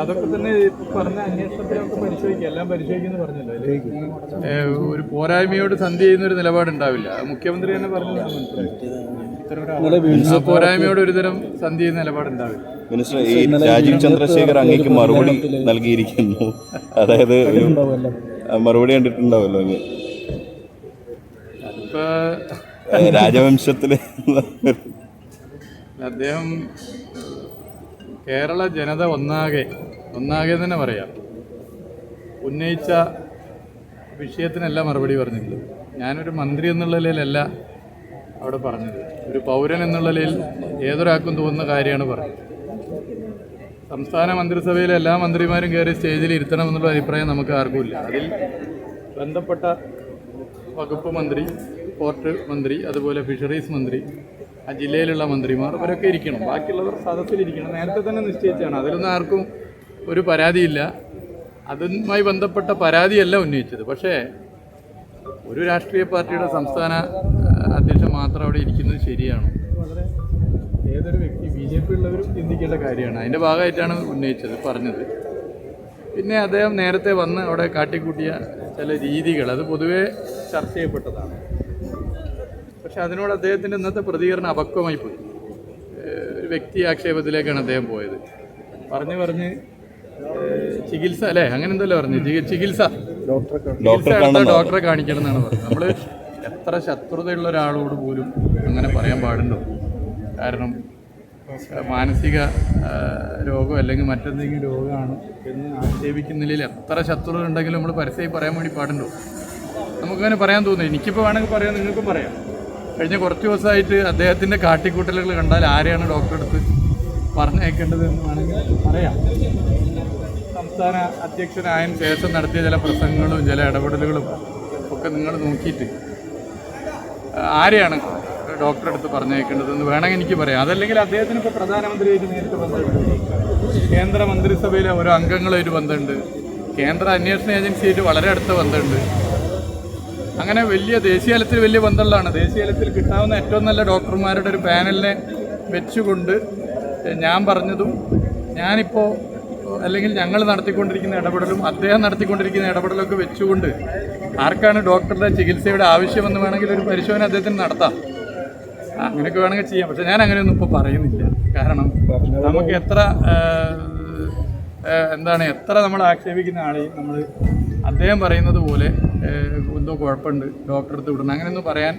അതൊക്കെ തന്നെ ഇപ്പൊ പറഞ്ഞ അന്വേഷണത്തിലൊക്കെ പരിശോധിക്കുക എല്ലാം പരിശോധിക്കുന്നു പറഞ്ഞല്ലോ അതിൽ ഒരു പോരായ്മയോട് സന്ധി ചെയ്യുന്ന ഒരു നിലപാടുണ്ടാവില്ല. മുഖ്യമന്ത്രി തന്നെ പറഞ്ഞു ഞാൻ മനസ്സിലാക്കി ആ പോരായ്മയോട് ഒരുതരം സന്ധി ചെയ്യുന്ന നിലപാടുണ്ടാവില്ല. മിനിസ്റ്റർ ഈ രാജീവ് ചന്ദ്രശേഖർ അങ്ങേക്ക് മറുപടി നൽകിയിരിക്കുന്നു. അതായത് മറുപടി കണ്ടിട്ടുണ്ടാവല്ലോ അങ്ങ്. അതിപ്പോ രാജവംശത്തിൽ അദ്ദേഹം കേരള ജനത ഒന്നാകെ ഒന്നാകെ തന്നെ പറയാം. ഉന്നയിച്ച വിഷയത്തിനല്ല മറുപടി പറഞ്ഞിട്ടുള്ളത്. ഞാനൊരു മന്ത്രി എന്നുള്ള നിലയിലല്ല അവിടെ പറഞ്ഞത്. ഒരു പൗരൻ എന്നുള്ള നിലയിൽ ഏതൊരാൾക്കും തോന്നുന്ന കാര്യമാണ് പറഞ്ഞത്. സംസ്ഥാന മന്ത്രിസഭയിലെ എല്ലാ മന്ത്രിമാരും കയറി സ്റ്റേജിൽ ഇരുത്തണം എന്നുള്ള അഭിപ്രായം നമുക്ക് ആർക്കുമില്ല അതിൽ ബന്ധപ്പെട്ട വകുപ്പ് മന്ത്രി പോർട്ട് മന്ത്രി അതുപോലെ ഫിഷറീസ് മന്ത്രി ആ ജില്ലയിലുള്ള മന്ത്രിമാർ അവരൊക്കെ ഇരിക്കണം. ബാക്കിയുള്ളവർ സദസ്സിലിരിക്കണം നേരത്തെ തന്നെ നിശ്ചയിച്ചാണ് അതിലൊന്നും ആർക്കും ഒരു പരാതിയില്ല. അതുമായി ബന്ധപ്പെട്ട പരാതിയല്ല ഉന്നയിച്ചത്. പക്ഷേ ഒരു രാഷ്ട്രീയ പാർട്ടിയുടെ സംസ്ഥാന അധ്യക്ഷൻ മാത്രം അവിടെ ഇരിക്കുന്നത് ശരിയാണ്. ഏതൊരു വ്യക്തി ബി ജെ പി ഉള്ളവരും ചിന്തിക്കേണ്ട കാര്യമാണ്. അതിന്റെ ഭാഗമായിട്ടാണ് ഉന്നയിച്ചത് പറഞ്ഞത്. പിന്നെ അദ്ദേഹം നേരത്തെ വന്ന് അവിടെ കാട്ടിക്കൂട്ടിയ ചില രീതികൾ അത് പൊതുവേ ചർച്ച ചെയ്യപ്പെട്ടതാണ്. പക്ഷെ അതിനോട് അദ്ദേഹത്തിന്റെ ഇന്നത്തെ പ്രതികരണം അപക്വമായി പോയി. ഒരു വ്യക്തി ആക്ഷേപത്തിലേക്കാണ് അദ്ദേഹം പോയത്. പറഞ്ഞു പറഞ്ഞ് ചികിത്സ അല്ലേ? അങ്ങനെ എന്തല്ലോ പറഞ്ഞു? ചികിത്സ. ഡോക്ടറെ ഡോക്ടറെ കാണിക്കണം എന്നാണ് പറഞ്ഞത്. നമ്മൾ എത്ര ശത്രുതയുള്ള ഒരാളോട് പോലും അങ്ങനെ പറയാൻ പാടുണ്ടോ? കാരണം മാനസിക രോഗം അല്ലെങ്കിൽ മറ്റെന്തെങ്കിലും രോഗമാണ് എന്ന് ആക്ഷേപിക്കുന്നതിൽ എത്ര ശത്രുത ഉണ്ടെങ്കിലും നമ്മൾ പരസ്യമായി പറയാൻ വേണ്ടി പാടുണ്ടോ? നമുക്കങ്ങനെ പറയാൻ തോന്നുന്നു. എനിക്കിപ്പോൾ വേണമെങ്കിൽ പറയാം നിങ്ങൾക്കും പറയാം. കഴിഞ്ഞ കുറച്ച് ദിവസമായിട്ട് അദ്ദേഹത്തിന്റെ കാട്ടിക്കൂട്ടലുകൾ കണ്ടാൽ ആരെയാണ് ഡോക്ടറെ അടുത്ത് പറഞ്ഞയക്കേണ്ടത് എന്ന് വേണമെങ്കിൽ പറയാം. സംസ്ഥാന അധ്യക്ഷനായതിനു ശേഷം നടത്തിയ ചില പ്രസംഗങ്ങളും ചില ഇടപെടലുകളും ഒക്കെ നിങ്ങൾ നോക്കിയിട്ട് ആരെയാണ് ഡോക്ടറെ അടുത്ത് പറഞ്ഞേക്കേണ്ടതെന്ന് വേണമെങ്കിൽ എനിക്ക് പറയാം. അതല്ലെങ്കിൽ അദ്ദേഹത്തിന് ഇപ്പോൾ പ്രധാനമന്ത്രിയായിട്ട് നേരിട്ട് ബന്ധമുണ്ട്. കേന്ദ്ര മന്ത്രിസഭയിലെ ഓരോ ഒരു ബന്ധമുണ്ട്. കേന്ദ്ര അന്വേഷണ ഏജൻസിയായിട്ട് വളരെ അടുത്ത ബന്ധമുണ്ട്. അങ്ങനെ വലിയ ദേശീയ തലത്തിൽ വലിയ ബന്ധമുള്ളതാണ്. ദേശീയ തലത്തിൽ കിട്ടാവുന്ന ഏറ്റവും നല്ല ഡോക്ടർമാരുടെ ഒരു പാനലിനെ വെച്ചുകൊണ്ട് ഞാൻ പറഞ്ഞതും ഞാനിപ്പോൾ അല്ലെങ്കിൽ ഞങ്ങൾ നടത്തിക്കൊണ്ടിരിക്കുന്ന ഇടപെടലും അദ്ദേഹം നടത്തിക്കൊണ്ടിരിക്കുന്ന ഇടപെടലൊക്കെ വെച്ചുകൊണ്ട് ആർക്കാണ് ഡോക്ടറുടെ ചികിത്സയുടെ ആവശ്യമെന്ന് വേണമെങ്കിൽ ഒരു പരിശോധന അദ്ദേഹത്തിന് നടത്താം. അങ്ങനെയൊക്കെ വേണമെങ്കിൽ ചെയ്യാം. പക്ഷേ ഞാൻ അങ്ങനെയൊന്നും ഇപ്പോൾ പറയുന്നില്ല. കാരണം നമുക്ക് എത്ര എന്താണ് എത്ര നമ്മൾ ആക്ഷേപിക്കുന്ന ആളെയും നമ്മൾ അദ്ദേഹം പറയുന്നത് പോലെ എന്തോ കുഴപ്പമുണ്ട്. ഡോക്ടറെ അടുത്ത് വിടണം അങ്ങനെയൊന്നും പറയാൻ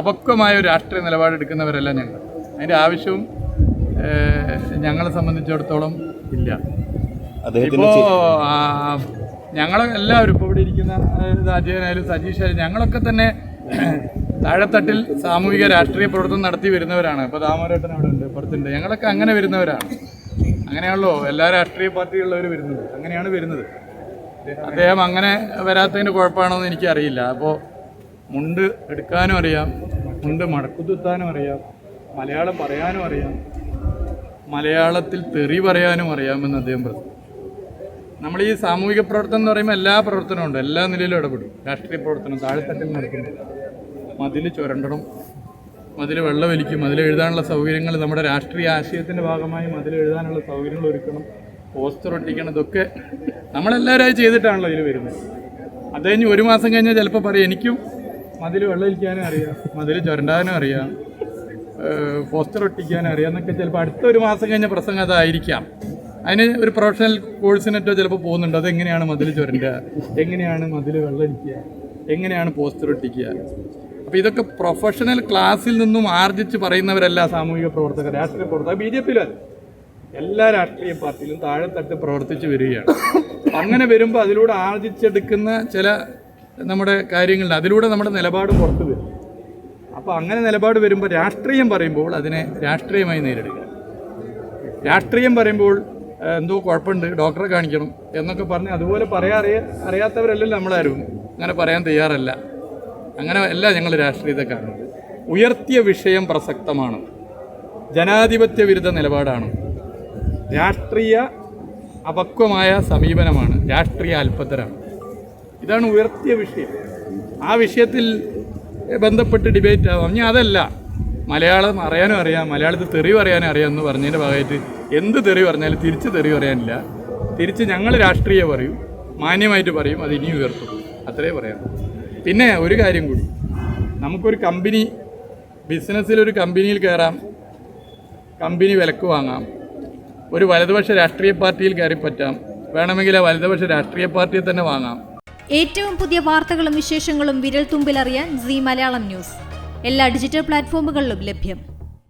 അപക്വമായ ഒരു രാഷ്ട്രീയ നിലപാടെടുക്കുന്നവരല്ല ഞങ്ങൾ. അതിന്റെ ആവശ്യവും ഞങ്ങളെ സംബന്ധിച്ചിടത്തോളം ഇല്ല. ഇപ്പോൾ ഇപ്പോ ഞങ്ങളെ എല്ലാവരും ഇപ്പോൾ ഇവിടെ ഇരിക്കുന്ന അജയനായാലും സജീഷായാലും ഞങ്ങളൊക്കെ തന്നെ താഴെത്തട്ടിൽ സാമൂഹിക രാഷ്ട്രീയ പ്രവർത്തനം നടത്തി വരുന്നവരാണ്. ഇപ്പോൾ ദാമോരേട്ടൻ അവിടെ ഉണ്ട് പുറത്തുണ്ട്. ഞങ്ങളൊക്കെ അങ്ങനെ വരുന്നവരാണ്. അങ്ങനെയാണല്ലോ എല്ലാ രാഷ്ട്രീയ പാർട്ടികളുള്ളവർ വരുന്നത്. അങ്ങനെയാണ് വരുന്നത്. അദ്ദേഹം അങ്ങനെ വരാത്തതിന് കുഴപ്പമാണോ എന്ന് എനിക്കറിയില്ല. അപ്പോൾ മുണ്ട് എടുക്കാനും അറിയാം മുണ്ട് മടക്കുത്തുത്താനും അറിയാം മലയാളം പറയാനും അറിയാം മലയാളത്തിൽ തെറി പറയാനും അറിയാമെന്ന് അദ്ദേഹം പറഞ്ഞു. നമ്മൾ ഈ സാമൂഹിക പ്രവർത്തനം എന്ന് പറയുമ്പോൾ എല്ലാ പ്രവർത്തനവും ഉണ്ട്. എല്ലാ നിലയിലും ഇടപെടും. രാഷ്ട്രീയ പ്രവർത്തനം താഴെത്തട്ടിൽ നടക്കുന്നു മതിൽ ചുരണ്ടണം മതിൽ വെള്ളമൊലിക്കും മതിൽ എഴുതാനുള്ള സൗകര്യങ്ങൾ നമ്മുടെ രാഷ്ട്രീയ ആശയത്തിന്റെ ഭാഗമായി മതിൽ എഴുതാനുള്ള സൗകര്യങ്ങൾ ഒരുക്കണം. പോസ്റ്റർ ഒട്ടിക്കണം ഇതൊക്കെ നമ്മളെല്ലാവരും ചെയ്തിട്ടാണല്ലോ ഇതിൽ വരുന്നത്. അത് കഴിഞ്ഞ് ഒരു മാസം കഴിഞ്ഞാൽ ചിലപ്പോൾ പറയും എനിക്കും മതിൽ വെള്ളമൊലിക്കാനും അറിയാം മതിൽ ചുരണ്ടാനും അറിയാം പോസ്റ്റർ ഒട്ടിക്കാനും അറിയാം എന്നൊക്കെ ചിലപ്പോൾ അടുത്ത ഒരു മാസം കഴിഞ്ഞ പ്രസംഗം അതായിരിക്കാം. അതിന് ഒരു പ്രൊഫഷണൽ കോഴ്സിനൊക്കെ ചിലപ്പോൾ പോകുന്നുണ്ട് അതെങ്ങനെയാണ് മതിൽ ചുരണ്ടുക എങ്ങനെയാണ് മതിൽ വെള്ളമൊഴിക്കുക എങ്ങനെയാണ് പോസ്റ്റർ ഒട്ടിക്കുക. അപ്പോൾ ഇതൊക്കെ പ്രൊഫഷണൽ ക്ലാസ്സിൽ നിന്നും ആർജിച്ച് പറയുന്നവരല്ല സാമൂഹിക പ്രവർത്തകർ രാഷ്ട്രീയ പ്രവർത്തകർ ബി ജെ പിയിലും എല്ലാ രാഷ്ട്രീയ പാർട്ടിയിലും താഴെത്തട്ട് പ്രവർത്തിച്ചു വരികയാണ്. അങ്ങനെ വരുമ്പോൾ അതിലൂടെ ആർജിച്ചെടുക്കുന്ന ചില നമ്മുടെ കാര്യങ്ങളുണ്ട്. അതിലൂടെ നമ്മുടെ നിലപാട് പുറത്തു വരും. അപ്പോൾ അങ്ങനെ നിലപാട് വരുമ്പോൾ രാഷ്ട്രീയം പറയുമ്പോൾ അതിനെ രാഷ്ട്രീയമായി നേരിടുക. രാഷ്ട്രീയം പറയുമ്പോൾ എന്തോ കുഴപ്പമുണ്ട് ഡോക്ടറെ കാണിക്കണം എന്നൊക്കെ പറഞ്ഞ് അതുപോലെ പറയാൻ അറിയ അറിയാത്തവരല്ലല്ലോ നമ്മളാരും. അങ്ങനെ പറയാൻ തയ്യാറല്ല. അങ്ങനെ അല്ല ഞങ്ങൾ രാഷ്ട്രീയത്തെ കാണുന്നത്. ഉയർത്തിയ വിഷയം പ്രസക്തമാണ്. ജനാധിപത്യ വിരുദ്ധ നിലപാടാണ്. രാഷ്ട്രീയ അപക്വമായ സമീപനമാണ് രാഷ്ട്രീയ അല്പത്തരാണ് ഇതാണ് ഉയർത്തിയ വിഷയം. ആ വിഷയത്തിൽ ബന്ധപ്പെട്ട് ഡിബേറ്റ് ആവാം. ഇനി അതല്ല. മലയാളം അറിയാനും അറിയാം. മലയാളത്തിൽ തെറി പറയാനും അറിയാം എന്ന് പറഞ്ഞതിന്റെ ഭാഗമായിട്ട് എന്ത് തെറി പറഞ്ഞാലും തിരിച്ച് തെറി പറയാനില്ല. തിരിച്ച് ഞങ്ങൾ രാഷ്ട്രീയ പറയും. മാന്യമായിട്ട് പറയും. അത് ഇനിയും ഉയർത്തും. അത്രേ പറയാം പിന്നെ ഒരു കാര്യം കൂടി. നമുക്കൊരു കമ്പനി ബിസിനസ്സിലൊരു കമ്പനിയിൽ കയറാം കമ്പനി വിലക്ക് വാങ്ങാം. ഒരു വലതുപക്ഷ രാഷ്ട്രീയ പാർട്ടിയിൽ കയറി പറ്റാം. വേണമെങ്കിൽ ആ വലതുപക്ഷ രാഷ്ട്രീയ പാർട്ടിയെ തന്നെ വാങ്ങാം. ഏറ്റവും പുതിയ വാർത്തകളും വിശേഷങ്ങളും വിരൽ തുമ്പിലറിയാൻ സി മലയാളം ന്യൂസ്. എല്ലാ ഡിജിറ്റൽ പ്ലാറ്റ്ഫോമുകളിലും ലഭ്യം.